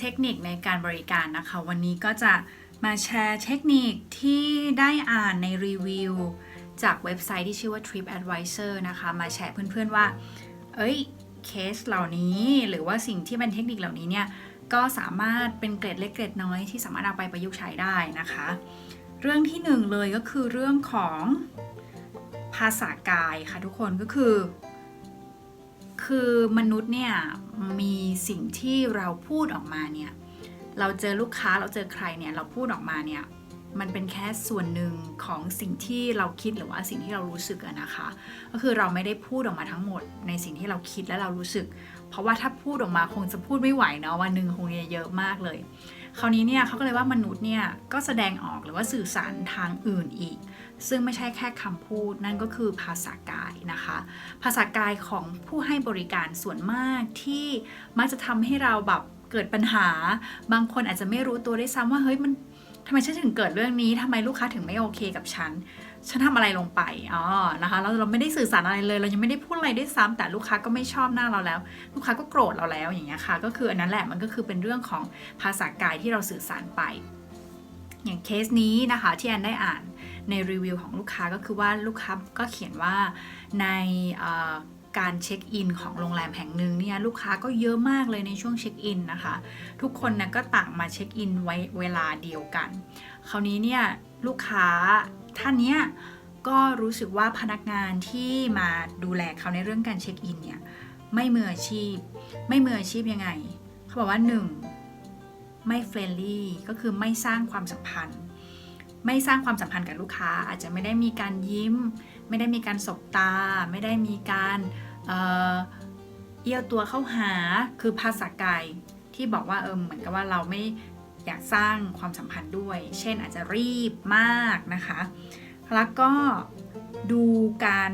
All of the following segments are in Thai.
เทคนิคในการบริการนะคะ วันนี้ก็จะมาแชร์เทคนิคที่ได้อ่านในรีวิว จากเว็บไซต์ที่ชื่อว่า Trip Advisor นะคะ มาแชร์เพื่อนๆว่า เอ้ย เคสเหล่านี้หรือว่าสิ่งที่เป็นเทคนิคเหล่านี้เนี่ย ก็สามารถเป็นเกรดเล็กเกรดน้อยที่สามารถเอาไปประยุกต์ใช้ได้นะคะ เรื่องที่หนึ่งเลยก็คือเรื่องของภาษากายค่ะทุกคนก็คือ คือมนุษย์เนี่ยมีสิ่งที่เราพูดออกมาเนี่ยเราเจอลูกค้าเราเจอใครเนี่ยเราพูดออกมาเนี่ยมันเป็นแค่ส่วนหนึ่งของสิ่งที่เราคิดหรือว่าสิ่งที่เรารู้สึกนะคะ ก็คือเราไม่ได้พูดออกมาทั้งหมดในสิ่งที่เราคิดและเรารู้สึก เพราะว่าถ้าพูดออกมาคงจะพูดไม่ไหวเนาะวันหนึ่งคงจะเยอะมากเลย คราวนี้เนี่ยเขาก็เลยว่ามนุษย์เนี่ยก็แสดงออกหรือว่าสื่อสารทางอื่นอีก ซึ่งไม่ใช่แค่คำพูดนั่นก็คือภาษากายนะคะ ภาษากายของผู้ให้บริการส่วนมากที่มักจะทำให้เราแบบเกิดปัญหา บางคนอาจจะไม่รู้ตัวได้วยซ้ำว่าเฮ้ยมันทำไมฉันถึงเกิดเรื่องนี้ทำไมลูกค้าถึงไม่โอเคกับฉัน ฉันทำอะไรลงไปอ๋อนะคะแล้วเราไม่ได้สื่อสารอะไรเลย เรายังไม่ได้พูดอะไรด้วยซ้ำแต่ลูกค้าก็ไม่ชอบหน้าเราแล้ว ลูกค้าก็โกรธเราแล้วอย่างเงี้ยค่ะ ก็คืออันนั้นแหละมันก็คือเป็นเรื่องของภาษากายที่เราสื่อสารไป อย่างเคสนี้นะคะที่แอนได้อ่านในรีวิวของลูกค้าก็คือว่าลูกค้าก็เขียนว่าในการเช็คอินของโรงแรมแห่งหนึ่งเนี่ยลูกค้าก็เยอะมากเลยในช่วงเช็คอินนะคะ ทุกคนนะก็ต่างมาเช็คอินไว้เวลาเดียวกัน คราวนี้เนี่ยลูกค้า ท่านเนี้ยก็รู้สึกว่าพนักงานที่มาดูแลเขาในเรื่องการเช็คอินเนี่ยไม่มืออาชีพ ไม่มืออาชีพยังไง เขาบอกว่าหนึ่งไม่เฟรนลี่ก็คือไม่สร้างความสัมพันธ์ ไม่สร้างความสัมพันธ์กับลูกค้า อาจจะไม่ได้มีการยิ้ม ไม่ได้มีการสบตา ไม่ได้มีการเอ,อเอี้ยวตัวเข้าหาคือภาษากายที่บอกว่าเออเหมือนกับว่าเราไม่ อยากสร้างความสัมพันธ์ด้วย เช่นอาจจะรีบมากนะคะ แล้วก็ดูการ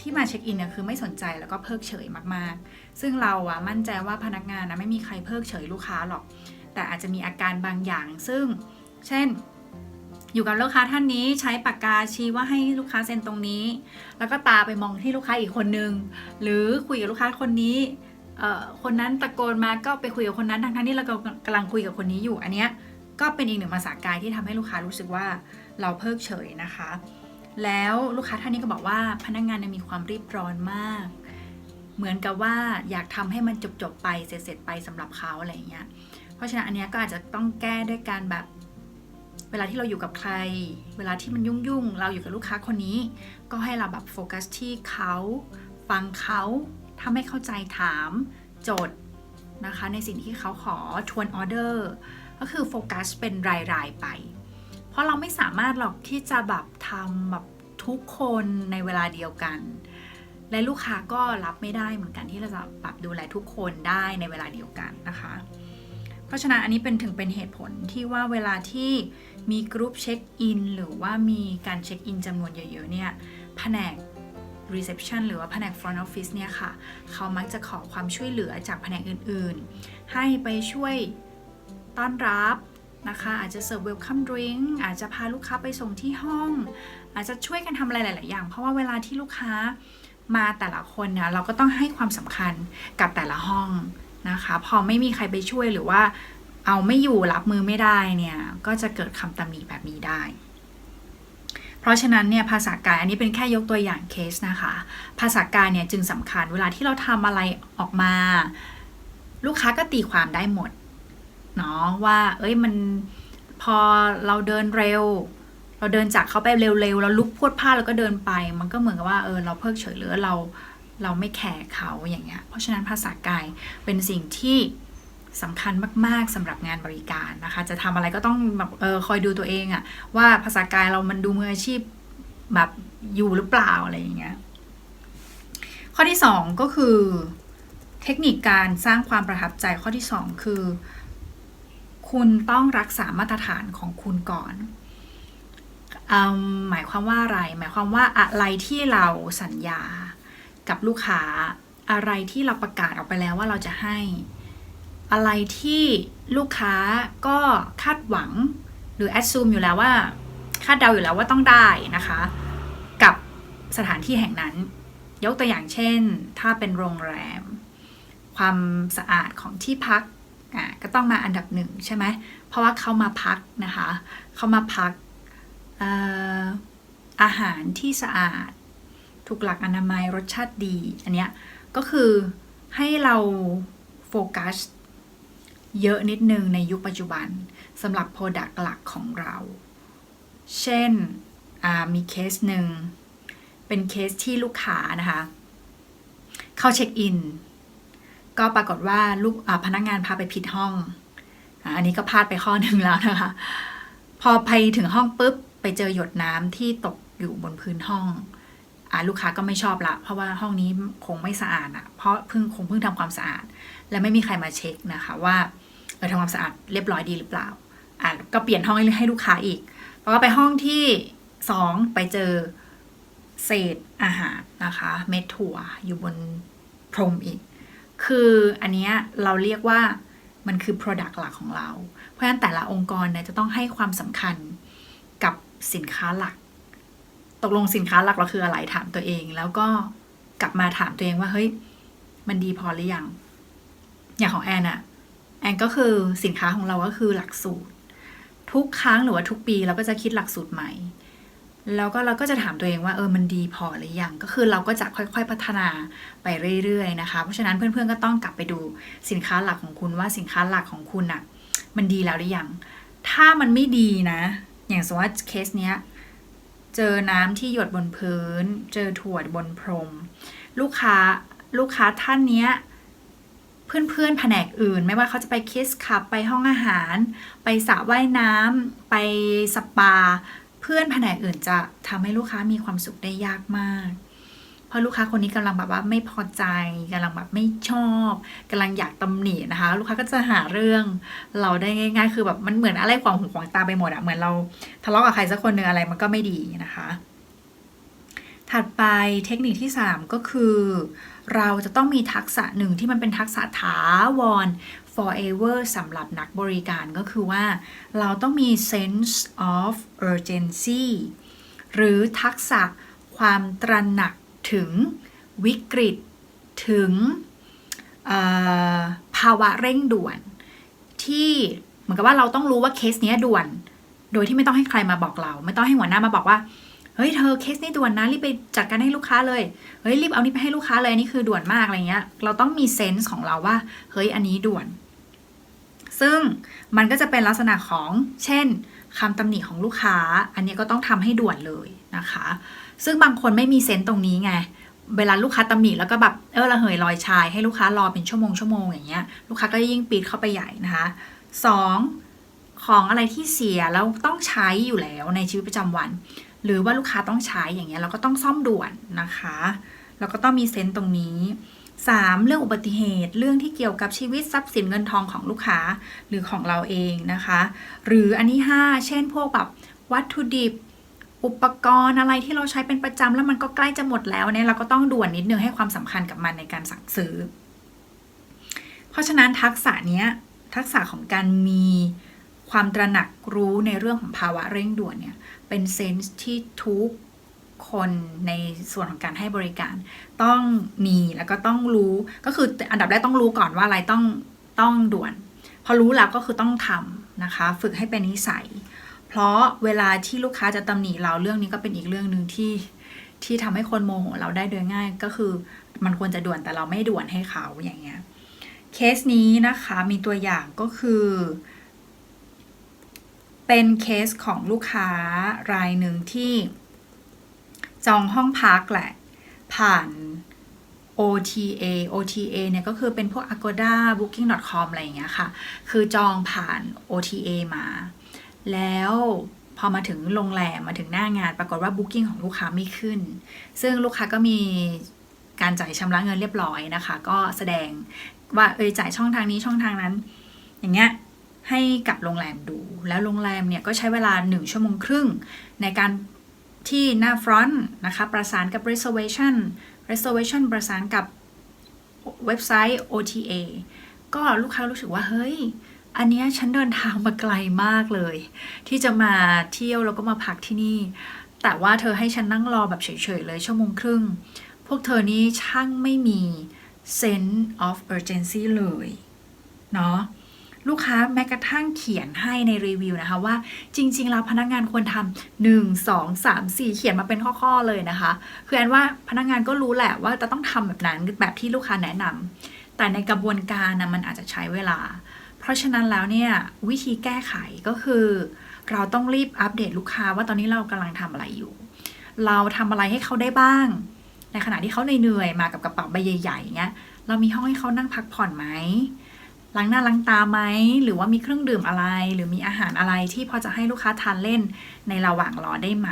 ที่มาเช็คอินเนี่ยคือไม่สนใจแล้วก็เพิกเฉยมากๆ ซึ่งเราอะมั่นใจว่าพนักงานนะไม่มีใครเพิกเฉยลูกค้าหรอก แต่อาจจะมีอาการบางอย่าง ซึ่งเช่นอยู่กับลูกค้าท่านนี้ใช้ปากกาชี้ว่าให้ลูกค้าเซ็นตรงนี้ แล้วก็ตาไปมองที่ลูกค้าอีกคนนึง หรือคุยกับลูกค้าคนนี้ คนนั้นตะโกนมาก็ไปคุยกับคนนั้นทั้งๆที่เรากำลังคุยกับคนนี้อยู่ อันเนี้ยก็เป็นอีกหนึ่งภาษากายที่ทำให้ลูกค้ารู้สึกว่าเราเพิกเฉยนะคะ แล้วลูกค้าท่านนี้ก็บอกว่าพนักงานมีความรีบร้อนมาก เหมือนกับว่าอยากทำให้มันจบๆไปเสร็จๆไปสำหรับเขาอะไรอย่างเงี้ย เพราะฉะนั้นอันเนี้ยก็อาจจะต้องแก้ด้วยการแบบเวลาที่เราอยู่กับใคร เวลาที่มันยุ่งๆ เราอยู่กับลูกค้าคนนี้ ก็ให้เราแบบโฟกัสที่เขา ฟังเขา ถ้าไม่เข้าใจถามโจทย์นะคะในสิ่งที่เขาขอทวนออเดอร์ก็คือโฟกัสเป็นรายๆไป เพราะเราไม่สามารถหรอกที่จะแบบทำแบบทุกคนในเวลาเดียวกัน และลูกค้าก็รับไม่ได้เหมือนกันที่เราจะปรับดูแลทุกคนได้ในเวลาเดียวกันนะคะ เพราะฉะนั้นอันนี้เป็นถึงเป็นเหตุผลที่ว่าเวลาที่มีกรุ๊ปเช็คอินหรือว่ามีการเช็คอินจำนวนเยอะๆเนี่ยแผนก reception หรือว่าแผนก front office เนี่ยค่ะ เขามักจะขอความช่วยเหลือจากแผนกอื่นๆ ให้ไปช่วยต้อนรับนะคะ อาจจะเสิร์ฟ welcome drink อาจจะพาลูกค้าไปส่งที่ห้อง อาจจะช่วยกันทำอะไรหลาย ๆ อย่าง เพราะว่าเวลาที่ลูกค้ามาแต่ละคนเนี่ยเราก็ต้องให้ความสำคัญกับแต่ละห้องนะคะ พอไม่มีใครไปช่วยหรือว่าเอาไม่อยู่รับมือไม่ได้เนี่ย ก็จะเกิดคำตำหนิแบบนี้ได้ เพราะฉะนั้นเนี่ยภาษากายอันนี้เป็นแค่ยกตัวอย่างเคสนะคะ ภาษากายเนี่ยจึงสำคัญเวลาที่เราทำอะไรออกมา ลูกค้าก็ตีความได้หมดเนาะว่า เอ้ยมันพอเราเดินเร็ว เราเดินจากเขาไปเร็วๆเราลุกพรวดพลาแล้วก็เดินไป มันก็เหมือนกับว่าเออเราเพิกเฉยหรือเราเราไม่แคร์เขาอย่างเงี้ยเพราะฉะนั้นภาษากายเป็นสิ่งที่ สำคัญมาก ๆสำหรับงานบริการนะคะ จะทำอะไรก็ต้องแบบเออคอยดูตัวเองอะว่าภาษากายเรามันดูมืออาชีพแบบอยู่หรือเปล่าอะไรอย่างเงี้ยข้อที่ 2 ก็คือเทคนิคการสร้างความประทับใจข้อที่ 2 คือ คุณต้องรักษามาตรฐานของคุณก่อนอหมายความว่าอะไร หมายความว่าอะไรที่เราสัญญากับลูกค้าอะไรที่เราประกาศออกไปแล้วว่าเราจะให้ อะไรที่ลูกค้าก็คาดหวัง หรือ assume อยู่แล้วว่า คาดเดาอยู่แล้วว่าต้องได้นะคะ กับสถานที่แห่งนั้น ยกตัวอย่างเช่น ถ้าเป็นโรงแรม ความสะอาดของที่พักอะก็ต้องมาอันดับหนึ่งใช่ไหมเพราะว่าเขามาพักนะคะเขามาพักเอ่ออาหารที่สะอาด ถูกหลักอนามัยรสชาติดี อันเนี้ยก็คือให้เราโฟกัส เยอะนิดนึงในยุคปัจจุบันสำหรับ Product หลักของเรา เช่นมีเคสหนึ่ง เป็นเคสที่ลูกค้านะคะ เข้าเช็คอิน ก็ปรากฏว่าลูกพนักงานพาไปผิดห้อง อันนี้ก็พลาดไปข้อหนึ่งแล้วนะคะ พอไปถึงห้องปุ๊บ ไปเจอหยดน้ำที่ตกอยู่บนพื้นห้องอลูกค้าก็ไม่ชอบละ เพราะว่าห้องนี้คงไม่สะอาดอะเพราะเพิ่งคงเพิ่งทำความสะอาด และไม่มีใครมาเช็คนะคะว่า ออทำความสะอาดเรียบร้อยดีหรือเปล่าอะก็เปลี่ยนห้องให้ให้ลูกค้าอีก แล้วก็ไปห้องที่สองไปเจอเศษอาหารนะคะ เม็ดถั่วอยู่บนพรมอีก คืออันนี้เราเรียกว่ามันคือ Product หลักของเรา เพราะฉะนั้นแต่ละองค์กรเนี่ยจะต้องให้ความสำคัญกับสินค้าหลัก ตกลงสินค้าหลักเราคืออะไรถามตัวเอง แล้วก็กลับมาถามตัวเองว่าเฮ้ยมันดีพอหรือยัง อย่างของแอนอะ แอนก็คือสินค้าของเราก็คือหลักสูตร ทุกครั้งหรือว่าทุกปีเราก็จะคิดหลักสูตรใหม่ แล้วก็เราก็จะถามตัวเองว่าเออมันดีพอหรือยัง ก็คือเราก็จะค่อยๆพัฒนาไปเรื่อยๆนะคะ เพราะฉะนั้นเพื่อนๆก็ต้องกลับไปดูสินค้าหลักของคุณว่าสินค้าหลักของคุณอะมันดีแล้วหรือยัง ถ้ามันไม่ดีนะ อย่างสมมติว่าเคสเนี้ยเจอน้ำที่หยดบนพื้น เจอถั่วบนพรม ลูกค้าลูกค้าท่านเนี้ย เพื่อนๆแผนกอื่น ไม่ว่าเขาจะไปคิสคับไปห้องอาหาร ไปสระว่ายน้ำไปสปา เพื่อนแผนกอื่นจะทำให้ลูกค้ามีความสุขได้ยากมาก เพราะลูกค้าคนนี้กำลังแบบว่าไม่พอใจกำลังแบบไม่ชอบกำลังอยากตำหนินะคะ ลูกค้าก็จะหาเรื่องเราได้ง่าย ๆ คือแบบมันเหมือนอะไรขวางหูขวางตาไปหมดอะเหมือนเราทะเลาะกับใครสักคนหนึ่งอะไรมันก็ไม่ดีนะคะ ถัดไปเทคนิคที่ 3 ก็คือ เราจะต้องมีทักษะหนึ่งที่มันเป็นทักษะถาวร forever สำหรับนักบริการก็คือว่า เราต้องมี sense of urgency หรือทักษะความตระหนักถึงวิกฤต ถึงภาวะเร่งด่วน ที่เหมือนกับว่าเราต้องรู้ว่าเคสนี้ด่วน โดยที่ไม่ต้องให้ใครมาบอกเรา ไม่ต้องให้หัวหน้ามาบอกว่า เฮ้ยเธอเคสนี้ด่วนนะรีบไปจัดการให้ลูกค้าเลยเฮ้ยรีบเอานี่ไปให้ลูกค้าเลยอันนี่คือด่วนมากอะไรเงี้ย เราต้องมีเซนส์ของเราว่าเฮ้ยอันนี้ด่วน ซึ่งมันก็จะเป็นลักษณะของ เช่นคำตำหนิของลูกค้า อันนี้ก็ต้องทำให้ด่วนเลยนะคะ ซึ่งบางคนไม่มีเซนส์ตรงนี้ไงเวลาลูกค้าตำหนิแล้วก็แบบเออระเหยลอยชายให้ลูกค้ารอเป็นชั่วโมงชั่วโมงอย่างเงี้ยลูกค้าก็ยิ่งปีดเข้าไปใหญ่นะคะสองของอะไรที่เสียแล้วต้องใช้อยู่แล้วในชีวิตประจำวัน หรือว่าลูกค้าต้องใช้อย่างเงี้ยเราก็ต้องซ่อมด่วนนะคะเราก็ต้องมีเซนต์ตรงนี้ 3. เรื่องอุบัติเหตุเรื่องที่เกี่ยวกับชีวิตทรัพย์สินเงินทองของลูกค้าหรือของเราเองนะคะ หรืออันที่ 5 เช่นพวกแบบวัตถุดิบอุปกรณ์อะไรที่เราใช้เป็นประจำแล้วมันก็ใกล้จะหมดแล้วเนี่ยเราก็ต้องด่วนนิดนึงให้ความสำคัญกับมันในการสั่งซื้อ เพราะฉะนั้นทักษะเนี้ยทักษะของการมี ความตระหนักรู้ในเรื่องของภาวะเร่งด่วนเนี่ย เป็นเซนส์ที่ทุกคนในส่วนของการให้บริการ ต้องมีแล้วก็ต้องรู้ก็คืออันดับแรกต้องรู้ก่อนว่าอะไรต้องต้องด่วน พอรู้แล้วก็คือต้องทำนะคะ ฝึกให้เป็นนิสัย เพราะเวลาที่ลูกค้าจะตำหนิเราเรื่องนี้ก็เป็นอีกเรื่องหนึ่งที่ที่ทำให้คนโมโหเราได้โดยง่ายก็คือมันควรจะด่วนแต่เราไม่ด่วนให้เขาอย่างเงี้ยเคสนี้นะคะมีตัวอย่างก็คือ เป็นเคสของลูกค้ารายหนึ่งที่จองห้องพักแหละ ผ่าน OTA OTA เนี่ยก็คือเป็นพวก Agoda Booking.com อะไรอย่างเงี้ยค่ะ คือจองผ่าน OTA มา แล้วพอมาถึงโรงแรมมาถึงหน้างาน ปรากฏว่า Booking ของลูกค้าไม่ขึ้น ซึ่งลูกค้าก็มีการจ่ายชำระเงินเรียบร้อยนะคะ ก็แสดงว่าเอยจ่ายช่องทางนี้ช่องทางนั้น อย่างเงี้ย ให้กับโรงแรมดู แล้วโรงแรมเนี่ยก็ใช้เวลา 1 ชั่วโมงครึ่ง ในการที่หน้าฟรอนต์นะคะประสานกับ reservation reservation ประสานกับเว็บไซต์ OTA ก็ลูกค้ารู้สึกว่าเฮ้ย อันนี้ฉันเดินทางมาไกลมากเลย ที่จะมาเที่ยวแล้วก็มาพักที่นี่ แต่ว่าเธอให้ฉันนั่งรอแบบเฉยๆเลยชั่วโมงครึ่ง พวกเธอนี่ช่างไม่มี sense of urgency เลย เนาะ ลูกค้าแม้กระทั่งเขียนให้ในรีวิวนะคะว่าจริง ๆ แล้วพนักงานควรทำหนึ่งสองสามสี่เขียนมาเป็นข้อๆเลยนะคะ คือแอนว่าพนักงานก็รู้แหละว่าจะต้องทำแบบนั้นแบบที่ลูกค้าแนะนำแต่ในกระบวนการนะมันอาจจะใช้เวลา เพราะฉะนั้นแล้วเนี่ยวิธีแก้ไขก็คือ เราต้องรีบอัปเดตลูกค้าว่าตอนนี้เรากำลังทำอะไรอยู่ เราทำอะไรให้เขาได้บ้าง ในขณะที่เขาเหนื่อยมากับกระเป๋าใบใหญ่ๆเงี้ยเรามีห้องให้เขานั่งพักผ่อนไหม ล้างหน้าล้างตาไหมหรือว่ามีเครื่องดื่มอะไร หรือมีอาหารอะไรที่พอจะให้ลูกค้าทานเล่นในระหว่างรอได้ไหม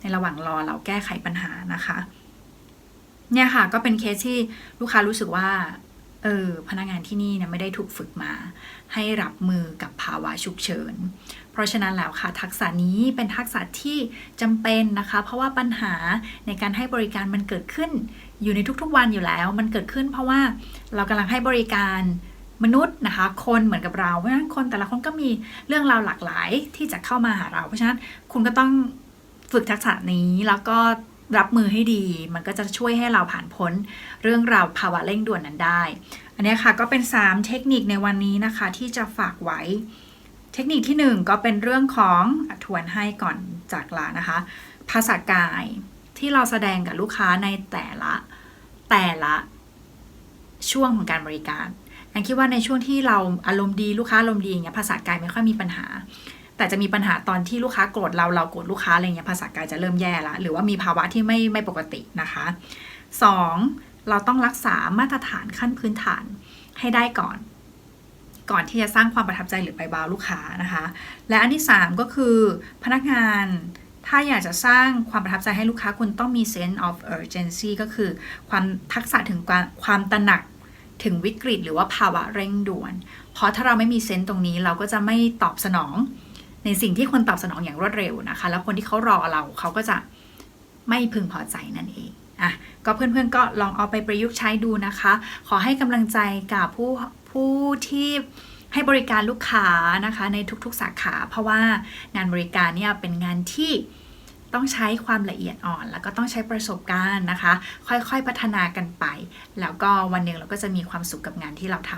ในระหว่างรอเราแก้ไขปัญหานะคะ เนี่ยค่ะก็เป็นเคสที่ลูกค้ารู้สึกว่าเออพนักงานที่นี่เนี่ยไม่ได้ถูกฝึกมา ให้รับมือกับภาวะฉุกเฉิน เพราะฉะนั้นแล้วค่ะ ทักษะนี้เป็นทักษะที่จำเป็นนะคะ เพราะว่าปัญหาในการให้บริการมันเกิดขึ้นอยู่ในทุกๆวันอยู่แล้ว มันเกิดขึ้นเพราะว่าเรากำลังให้บริการ มนุษย์นะคะ คนเหมือนกับเรา เพราะฉะนั้นคนแต่ละคนก็มีเรื่องราวหลากหลายที่จะเข้ามาหาเรา เพราะฉะนั้นคุณก็ต้องฝึกทักษะนี้แล้วก็รับมือให้ดี มันก็จะช่วยให้เราผ่านพ้นเรื่องราวภาวะเร่งด่วนนั้นได้ อันนี้ค่ะก็เป็น 3 เทคนิคในวันนี้นะคะที่จะฝากไว้ เทคนิคที่ 1 ก็เป็นเรื่องของอทวนให้ก่อนจากลานะคะ ภาษากายที่เราแสดงกับลูกค้าในแต่ละแต่ละช่วงของการบริการ อนคิดว่าในช่วงที่เราอารมณ์ดีลูกค้าอารมณ์ดีอย่างเงี้ยภาษากายไม่ค่อยมีปัญหา แต่จะมีปัญหาตอนที่ลูกค้าโกรธเราเราโกรธลูกค้าอะไรเงี้ยภาษากายจะเริ่มแย่ละหรือว่ามีภาวะที่ไม่ไม่ปกตินะคะ 2. เราต้องรักษามาตรฐานขั้นพื้นฐานให้ได้ก่อนก่อนที่จะสร้างความประทับใจหรือไปบาวลูกค้านะคะ และอันที่ 3 ก็คือพนักงานถ้าอยากจะสร้างความประทับใจให้ลูกค้าคุณต้องมี sense of urgency ก็คือความทักษะถึงความความตระหนัก ถึงวิกฤตหรือว่าภาวะเร่งด่วน เพราะถ้าเราไม่มีเซนส์ตรงนี้เราก็จะไม่ตอบสนอง ในสิ่งที่คนตอบสนองอย่างรวดเร็วนะคะ แล้วคนที่เขารอเราเขาก็จะไม่พึงพอใจนั่นเองอะก็เพื่อนๆก็ลองเอาไปประยุกต์ใช้ดูนะคะ ขอให้กำลังใจกับผู้ผู้ที่ให้บริการลูกค้านะคะในทุกๆสาขา เพราะว่างานบริการเนี่ยเป็นงานที่ ต้องใช้ความละเอียดอ่อน แล้วก็ต้องใช้ประสบการณ์นะคะ ค่อยๆพัฒนากันไป แล้วก็วันหนึ่งเราก็จะมีความสุขกับงานที่เราทำ